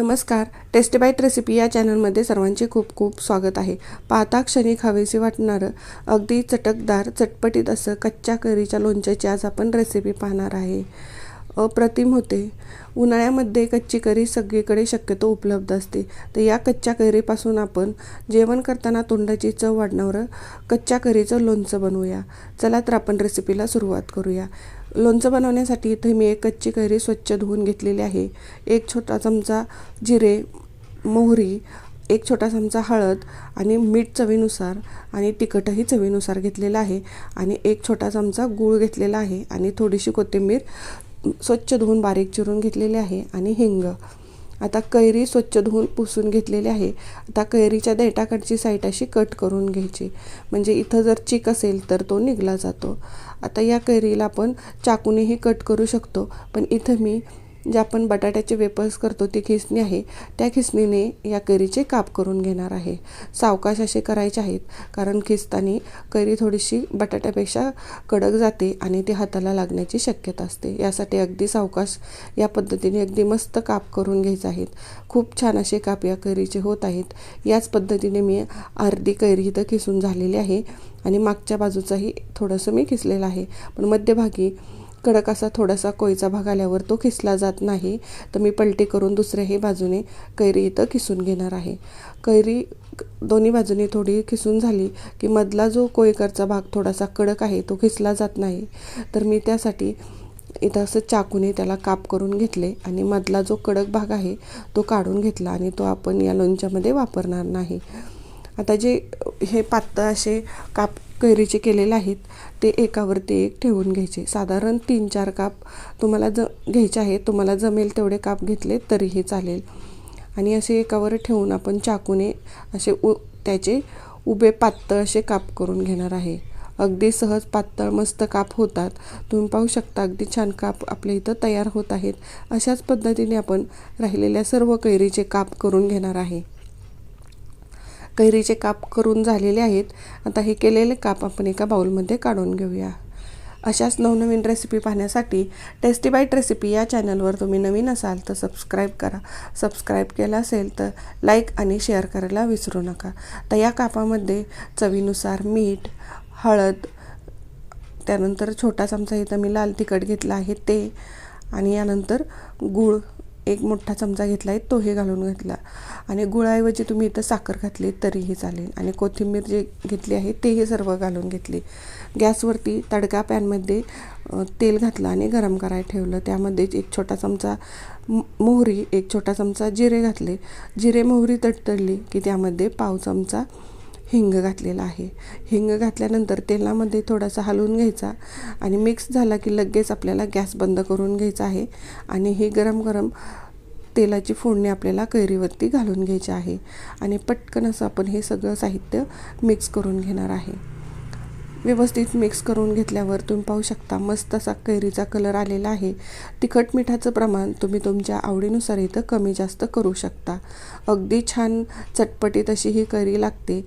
नमस्कार. Tasty bite recipe या चॅनलमध्ये सर्वांचे खूप खूप स्वागत आहे. पाहता क्षणी खावेसे वाटणारं अगदी चटकदार चटपटीत असं कच्च्या कैरीच्या लोणच्याची आज आपण रेसिपी पाहणार आहे. अप्रतिम होते. उन्हाळ्यामध्ये कच्ची कैरी सगळीकडे शक्यतो उपलब्ध असते. तर या कच्च्या कैरीपासून आपण जेवण करताना तोंडाची चव वाढणारं कच्च्या कैरीचं लोणचं बनवूया. चला तर आपण रेसिपीला सुरुवात करूया. लोणचं बनवण्यासाठी इथे मी एक कच्ची कैरी स्वच्छ धुवून घेतलेली आहे. एक छोटा चमचा जिरे मोहरी एक छोटा चमचा हळद आणि मीठ चवीनुसार आणि तिखटही चवीनुसार घेतलेलं आहे. आणि एक छोटा चमचा गूळ घेतलेला आहे आणि थोडीशी कोथिंबीर स्वच्छ धुवून बारीक चिरून घेतलेले आहे आणि हिंग. आता कैरी स्वच्छ धुवून पुसून घेतलेली आहे. आता कैरीच्या देठाकडची साईट अशी कट करून घ्यायची. म्हणजे इथं जर चिक असेल तर तो निघला जातो. आता या कैरीला आपण चाकूनेही कट करू शकतो. पण इथं मी जे आपण बटाट्याचे वेपर्स करतो ती खिसणी आहे. त्या खिसणीने या कैरीचे काप करून घेणार आहे. सावकाश असे करायचे आहेत कारण खिसतानी कैरी थोडीशी बटाट्यापेक्षा कडक जाते आणि ती हाताला लागण्याची शक्यता असते. यासाठी अगदी सावकाश या पद्धतीने अगदी मस्त काप करून घ्यायचे आहेत. खूप छान असे काप या कैरीचे होत आहेत. याच पद्धतीने मी अर्धी कैरी इथं खिसून झालेली आहे आणि मागच्या बाजूचाही थोडंसं मी खिसलेलं आहे. पण मध्यभागी कडक असा थोडासा कोयचा भाग आल्यावर तो खिसला जात नाही. तर मी पलटी करून दुसऱ्याही बाजूने कैरी इथं खिसून घेणार आहे. कैरी दोन्ही बाजूने थोडी खिसून झाली की मधला जो कोयकरचा भाग थोडासा कडक आहे तो खिसला जात नाही. तर मी त्यासाठी इथं असं चाकूने त्याला काप करून घेतले आणि मधला जो कडक भाग आहे तो काढून घेतला आणि तो आपण या लोणच्यामध्ये वापरणार नाही. आता जे हे पातळ असे काप कैरीचे केलेले आहेत ते एकावरती एक ठेवून घ्यायचे. साधारण तीन चार काप तुम्हाला ज घ्यायचे आहेत तुम्हाला जमेल तेवढे काप घेतले तरीही चालेल. आणि असे एकावर ठेवून आपण चाकूने असे उ त्याचे उभे पातळ असे काप करून घेणार आहे. अगदी सहज पातळ मस्त काप होतात. तुम्ही पाहू शकता अगदी छान काप आपल्या इथं तयार होत आहेत. अशाच पद्धतीने आपण राहिलेल्या सर्व कैरीचे काप करून घेणार आहे. कैरीचे काप करून झालेले आहेत. आता हे केलेले काप आपण एका बाउलमध्ये काढून घेऊया. अशाच नवनवीन रेसिपी पाहण्यासाठी टेस्टी बाईट रेसिपी या चॅनलवर तुम्ही नवीन असाल तर सबस्क्राईब करा. सबस्क्राईब केलं असेल तर लाईक आणि शेअर करायला विसरू नका. तर या कापामध्ये चवीनुसार मीठ हळद त्यानंतर छोटा चमचा इथं मी लाल तिखट घेतला आहे ते आणि यानंतर गूळ एक मोठा चमचा घेतला आहे तोही घालून घेतला. आणि गुळाऐवजी तुम्ही इथं साखर घातली तरीही चालेल. आणि कोथिंबीर जे घेतली आहे तेही सर्व घालून घेतली. गॅसवरती तडका पॅनमध्ये तेल घातलं आणि गरम करायला ठेवलं. त्यामध्ये एक छोटा चमचा मोहरी एक छोटा चमचा जिरे घातले. जिरे मोहरी तडतडली की त्यामध्ये पाव चमचा हिंग घातलेला आहे. हिंग घातल्यानंतर तेलामध्ये थोडासा हलवून घ्यायचा आणि मिक्स झाला की लगेच आपल्याला गॅस बंद करून घ्यायचा आहे आणि हे गरम गरम तेलाची फोडणी आपल्याला कैरीवरती घालून घ्यायची आहे आणि पटकन असं आपण हे सगळं साहित्य मिक्स करून घेणार आहे. व्यवस्थित मिक्स करून घेतल्यावर तुम्ही पाहू शकता मस्त असा कैरीचा कलर आलेला आहे. तिखट मिठाचं प्रमाण तुम्ही तुमच्या आवडीनुसार इथं कमी जास्त करू शकता. अगदी छान चटपटीत अशी ही कैरी लागते.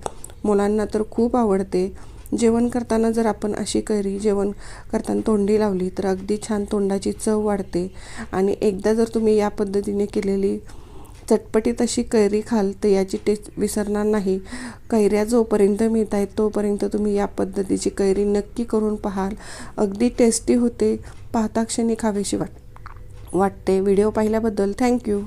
मुलांना तर खूप आवडते. जेवण करताना जर आपण अशी कैरी जेवण करताना तोंडी लावली तर अगदी छान तोंडाची चव वाढते. आणि एकदा जर तुम्ही या पद्धतीने केलेली चटपटीत अशी कैरी खाल तर याची टेस्ट विसरणार नाही. कैऱ्या जोपर्यंत मिळत आहेत तोपर्यंत तुम्ही या पद्धतीची कैरी नक्की करून पाहाल. अगदी टेस्टी होते. पाहता क्षणी खावीशी वाट वाटते. व्हिडिओ पाहिल्याबद्दल थँक्यू.